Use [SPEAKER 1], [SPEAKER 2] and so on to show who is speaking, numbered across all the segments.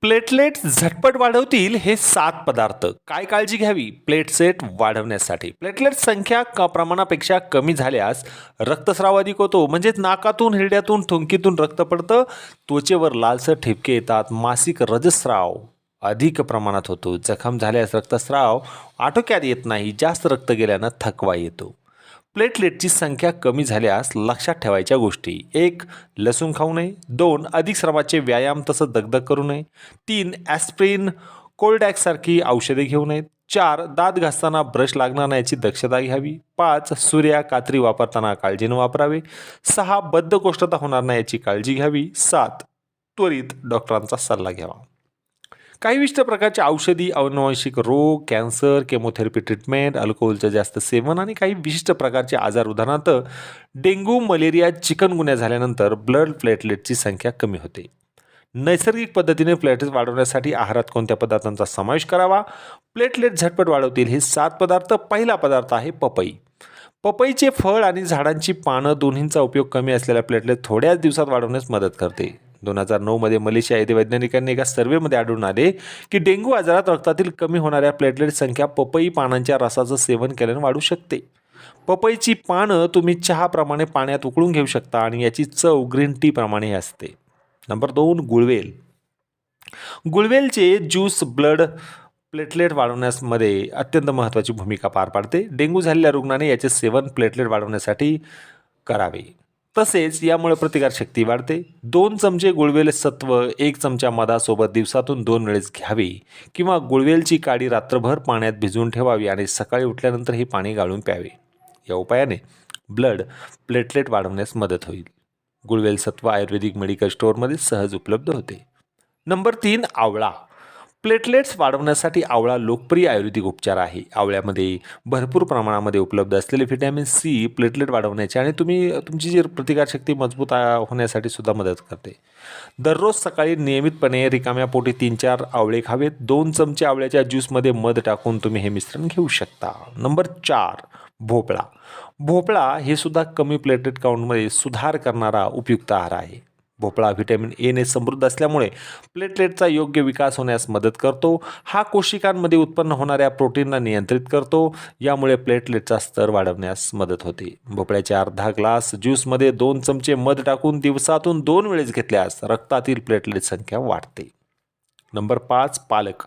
[SPEAKER 1] Platelet झटपट वाढवतील हे सात पदार्थ. काय काळजी घ्यावी? प्लेटसेट वाढवण्यासाठी. प्लेटलेट संख्या का प्रमाणापेक्षा कमी झाल्यास रक्तस्राव अधिक होतो. म्हणजेच नाकातून हिरड्यातून थुंकीतून रक्त पडतं. त्वचेवर लालसर ठिपके येतात. मासिक रजस्राव अधिक प्रमाणात होतो. जखम झाल्यास रक्तस्राव आटोक्यात येत नाही. जास्त रक्त गेल्यानं थकवा येतो. प्लेटलेटची संख्या कमी झाल्यास लक्षात ठेवायच्या गोष्टी. एक लसूण खाऊ नये. दोन अधिक श्रमाचे व्यायाम तसं दगदग करू नये. तीन ॲस्प्रिन कोल्डॅक्ससारखी औषधे घेऊ नयेत. चार दात घासताना ब्रश लागणार नाही याची दक्षता घ्यावी. पाच सूर्या कात्री वापरताना काळजीनं वापरावे. सहा बद्धकोष्ठता होणार नाही याची काळजी घ्यावी. सात त्वरित डॉक्टरांचा सल्ला घ्यावा. काही विशिष्ट प्रकारच्या औषधी अनुवांशिक रोग कॅन्सर केमोथेरपी ट्रीटमेंट अल्कोहोलचं जास्त सेवन आणि काही विशिष्ट प्रकारचे आजार. उदाहरणार्थ डेंग्यू मलेरिया चिकनगुन्या झाल्यानंतर ब्लड प्लेटलेटची संख्या कमी होते. नैसर्गिक पद्धतीने प्लेटलेट वाढवण्यासाठी आहारात कोणत्या पदार्थांचा समावेश करावा? प्लेटलेट झटपट वाढवतील हे सात पदार्थ. पहिला पदार्थ आहे पपई. पपईचे फळ आणि झाडांची पानं दोन्हींचा उपयोग कमी असलेल्या प्लेटलेट थोड्याच दिवसात वाढवण्यास मदत करते. दोन हजार नऊमध्ये मलेशिया येथे वैज्ञानिकांनी एका सर्व्हेमध्ये आढळून आले की डेंग्यू आजारात रक्तातील कमी होणाऱ्या प्लेटलेट संख्या पपई पानांच्या रसाचं सेवन केल्याने वाढू शकते. पपईची पानं तुम्ही चहाप्रमाणे पाण्यात उकळून घेऊ शकता आणि याची चव ग्रीन टीप्रमाणे असते. नंबर दोन गुळवेल. गुळवेलचे ज्यूस ब्लड प्लेटलेट वाढवण्यामध्ये अत्यंत महत्त्वाची भूमिका पार पाडते. डेंग्यू झालेल्या रुग्णाने याचे सेवन प्लेटलेट वाढवण्यासाठी करावे. तसेच यामुळे प्रतिकारशक्ती वाढते. दोन चमचे गुळवेल सत्व एक चमचा मधासोबत दिवसातून दोन वेळेस घ्यावी किंवा गुळवेलची काडी रात्रभर पाण्यात भिजवून ठेवावी आणि सकाळी उठल्यानंतर हे पाणी गाळून प्यावे. या उपायाने ब्लड प्लेटलेट वाढवण्यास मदत होईल. गुळवेल सत्व आयुर्वेदिक मेडिकल स्टोअरमध्ये सहज उपलब्ध होते. नंबर तीन आवळा. प्लेटलेट्स वाढवण्यासाठी आवळा लोकप्रिय आयुर्वेदिक उपचार आहे. आवळ्यामध्ये भरपूर प्रमाणामध्ये उपलब्ध असलेले व्हिटॅमिन सी प्लेटलेट वाढवण्याचे आणि तुम्ही तुमची जी प्रतिकारशक्ती मजबूत होण्यासाठी सुद्धा मदत करते. दररोज सकाळी नियमितपणे रिकाम्या पोटी तीन चार आवळे खावेत. दोन चमचे आवळ्याच्या ज्यूसमध्ये मध टाकून तुम्ही हे मिश्रण घेऊ शकता. नंबर चार भोपळा. भोपळा हे सुद्धा कमी प्लेटलेट काउंटमध्ये सुधार करणारा उपयुक्त आहार आहे. भोपळा व्हिटॅमिन एने समृद्ध असल्यामुळे प्लेटलेटचा योग्य विकास होण्यास मदत करतो. हा कोशिकांमध्ये उत्पन्न होणाऱ्या प्रोटीनला नियंत्रित करतो. यामुळे प्लेटलेटचा स्तर वाढवण्यास मदत होते. भोपळ्याचे अर्धा ग्लास ज्यूसमध्ये दोन चमचे मध टाकून दिवसातून दोन वेळेस घेतल्यास रक्तातील प्लेटलेट संख्या वाढते. नंबर पाच पालक.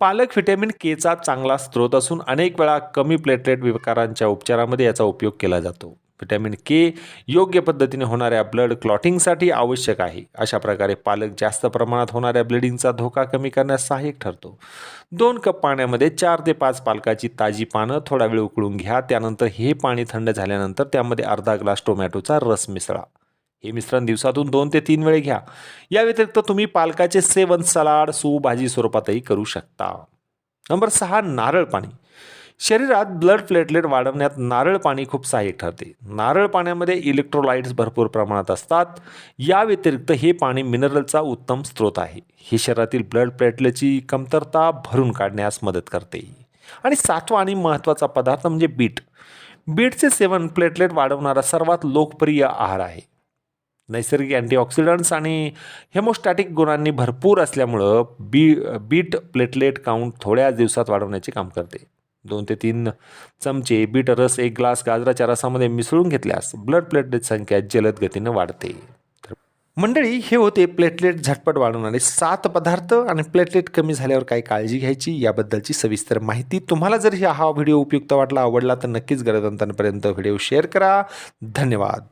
[SPEAKER 1] पालक व्हिटॅमिन केचा चांगला स्रोत असून अनेक वेळा कमी प्लेटलेट विकारांच्या उपचारामध्ये याचा उपयोग केला जातो. व्हिटॅमिन के योग्य पद्धतीने होणाऱ्या ब्लड क्लॉटिंगसाठी आवश्यक आहे. अशा प्रकारे पालक जास्त प्रमाणात होणाऱ्या ब्लिडिंगचा धोका कमी करण्यास सहाय्यक ठरतो. दोन कप पाण्यामध्ये चार ते पाच पालकाची ताजी पानं थोडा वेळ उकळून घ्या. त्यानंतर हे पाणी थंड झाल्यानंतर त्यामध्ये अर्धा ग्लास टोमॅटोचा रस मिसळा. हे मिश्रण दिवसातून दोन ते तीन वेळे घ्या. या व्यतिरिक्त तुम्ही पालकाचे सेवन सलाड सूप भाजी स्वरूपातही करू शकता. नंबर सहा नारळ पाणी. शरीरात ब्लड प्लेटलेट वाढवण्यात नारळ पाणी खूप सहाय्यक ठरते. नारळ पाण्यामध्ये इलेक्ट्रोलाइट्स भरपूर प्रमाणात असतात. या व्यतिरिक्त हे पाणी मिनरलचा उत्तम स्रोत आहे. हे शरीरातील ब्लड प्लेटलेटची कमतरता भरून काढण्यास मदत करते. आणि सातवा आणि महत्त्वाचा पदार्थ म्हणजे बीट. बीटचे सेवन प्लेटलेट वाढवणारा सर्वात लोकप्रिय आहार आहे. नैसर्गिक अँटीऑक्सिडंट्स आणि हेमोस्टॅटिक गुणांनी भरपूर असल्यामुळं बी बीट प्लेटलेट काउंट थोड्या दिवसात वाढवण्याचे काम करते. दोन ते तीन चमचे बीट रस एक ग्लास गाजराच्या रसामध्ये मिसळून घेतल्यास ब्लड प्लेटलेट संख्या जलद गतीनं वाढते. तर मंडळी हे होते प्लेटलेट झटपट वाढवणारे सात पदार्थ आणि प्लेटलेट कमी झाल्यावर काय काळजी घ्यायची. याबद्दलची सविस्तर माहिती तुम्हाला जर हा व्हिडिओ उपयुक्त वाटला आवडला तर नक्कीच गरजवंतांपर्यंत व्हिडिओ शेअर करा. धन्यवाद.